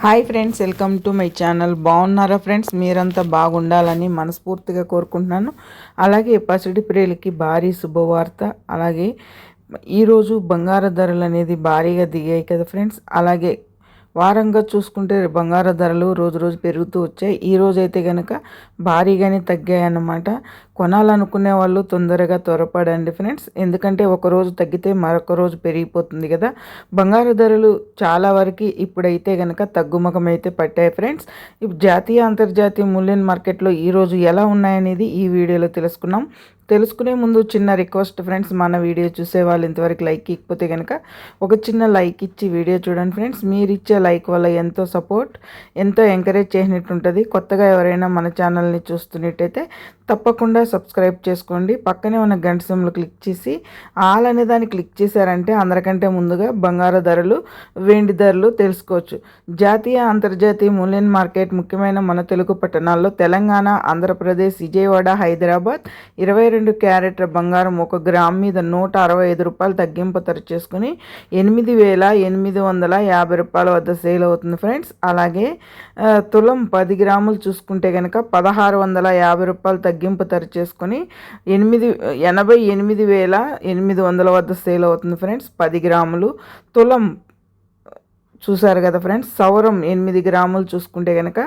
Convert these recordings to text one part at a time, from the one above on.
Hi friends welcome to my channel. బాగున్నారా friends? మీరంతా బాగుండాలని మనస్ఫూర్తిగా కోరుకుంటున్నాను. అలాగే పసిడి ప్రియులకి భారీ శుభవార్త. అలాగే ఈరోజు బంగారు ధరలు అనేది భారీగా దిగాయి కదా ఫ్రెండ్స్? అలాగే వారంగా చూసుకుంటే బంగారు ధరలు రోజు రోజు పెరుగుతూ వచ్చాయి. ఈ రోజు అయితే కనుక భారీగానే తగ్గాయి అన్నమాట కొనాలనుకునే వాళ్ళు తొందరగా త్వరపడండి ఫ్రెండ్స్. ఎందుకంటే ఒక రోజు తగ్గితే మరొక రోజు పెరిగిపోతుంది కదా. బంగారు ధరలు చాలా వరకు ఇప్పుడైతే కనుక తగ్గుముఖం అయితే పట్టాయి ఫ్రెండ్స్. ఇప్పుడు జాతీయ అంతర్జాతీయ మూల్యం మార్కెట్లో ఈరోజు ఎలా ఉన్నాయనేది ఈ వీడియోలో తెలుసుకున్నాం. తెలుసుకునే ముందు చిన్న రిక్వెస్ట్ ఫ్రెండ్స్ మన వీడియో చూసే వాళ్ళు ఇంతవరకు లైక్ ఇకపోతే కనుక ఒక చిన్న లైక్ ఇచ్చి వీడియో చూడండి ఫ్రెండ్స్. మీరు ఇచ్చే లైక్ వల్ల ఎంతో సపోర్ట్ ఎంతో ఎంకరేజ్ చేసినట్టు ఉంటుంది. కొత్తగా ఎవరైనా మన ఛానల్ని చూస్తున్నట్టయితే తప్పకుండా సబ్స్క్రైబ్ చేసుకోండి. పక్కనే ఉన్న గంట సిమ్లు క్లిక్ చేసి ఆల్ అనే దాన్ని క్లిక్ చేశారంటే అందరికంటే ముందుగా బంగారు ధరలు వెండి ధరలు తెలుసుకోవచ్చు. జాతీయ అంతర్జాతీయ మూల్యం మార్కెట్ ముఖ్యమైన మన తెలుగు పట్టణాల్లో తెలంగాణ ఆంధ్రప్రదేశ్ విజయవాడ హైదరాబాద్ ఇరవై రెండు క్యారెట్ల బంగారం ఒక గ్రామ్ మీద నూట అరవై ఐదు రూపాయలు తగ్గింపు తర చేసుకుని ఎనిమిది వేల ఎనిమిది వందల యాభై రూపాయల వద్ద సేల్ అవుతుంది ఫ్రెండ్స్. అలాగే తులం పది గ్రాములు చూసుకుంటే కనుక పదహారు వందల యాభై రూపాయలు తగ్గింపు తరచేసుకొని ఎనిమిది ఎనభై ఎనిమిది వేల ఎనిమిది వందల వద్ద సేల్ అవుతుంది ఫ్రెండ్స్. పది గ్రాములు తులం చూసారు కదా ఫ్రెండ్స్? సౌరం ఎనిమిది గ్రాములు చూసుకుంటే కనుక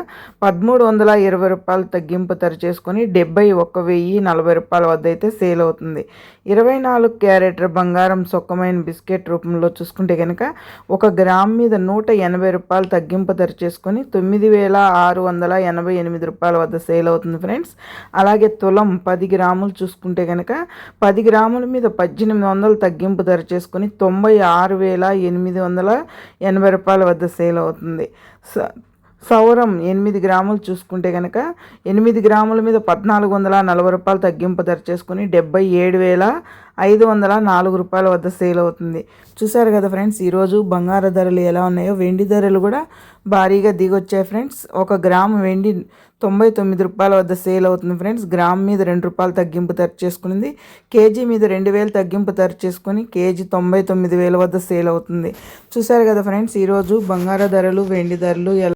పదమూడు వందల ఇరవై రూపాయలు తగ్గింపు తర చేసుకొని డెబ్బై ఒక్క వెయ్యి నలభై రూపాయల వద్ద అయితే సేల్ అవుతుంది. ఇరవై నాలుగు క్యారెట్ బంగారం సొక్కమైన బిస్కెట్ రూపంలో చూసుకుంటే కనుక ఒక గ్రామ్ మీద నూట ఎనభై రూపాయలు తగ్గింపు ధర చేసుకొని తొమ్మిది వేల ఆరు వందల ఎనభై ఎనిమిది రూపాయల వద్ద సేల్ అవుతుంది ఫ్రెండ్స్. అలాగే తులం పది గ్రాములు చూసుకుంటే కనుక పది గ్రాముల మీద పద్దెనిమిది వందలు తగ్గింపు ధర చేసుకొని తొంభై ఆరు వేల ఎనిమిది వందల ఎనభై రూపాయల వద్ద సేల్ అవుతుంది. సౌరం ఎనిమిది గ్రాములు చూసుకుంటే కనుక ఎనిమిది గ్రాముల మీద పద్నాలుగు వందల నలభై రూపాయలు తగ్గింపు ధర చేసుకుని డెబ్బై ఏడు వేల ఐదు వందల నాలుగు రూపాయల వద్ద సేల్ అవుతుంది. చూసారు కదా ఫ్రెండ్స్ ఈరోజు బంగారు ధరలు ఎలా ఉన్నాయో వెండి ధరలు కూడా భారీగా దిగొచ్చాయి ఫ్రెండ్స్. ఒక గ్రాము వెండి తొంభై తొమ్మిది రూపాయల వద్ద సేల్ అవుతుంది ఫ్రెండ్స్. గ్రామ్ మీద రెండు రూపాయలు తగ్గింపు ధర చేసుకునింది. కేజీ మీద రెండు వేలు తగ్గింపు ధర చేసుకుని కేజీ తొంభై తొమ్మిది వేల వద్ద సేల్ అవుతుంది. చూసారు కదా ఫ్రెండ్స్ ఈరోజు బంగారు ధరలు వెండి ధరలు ఎలా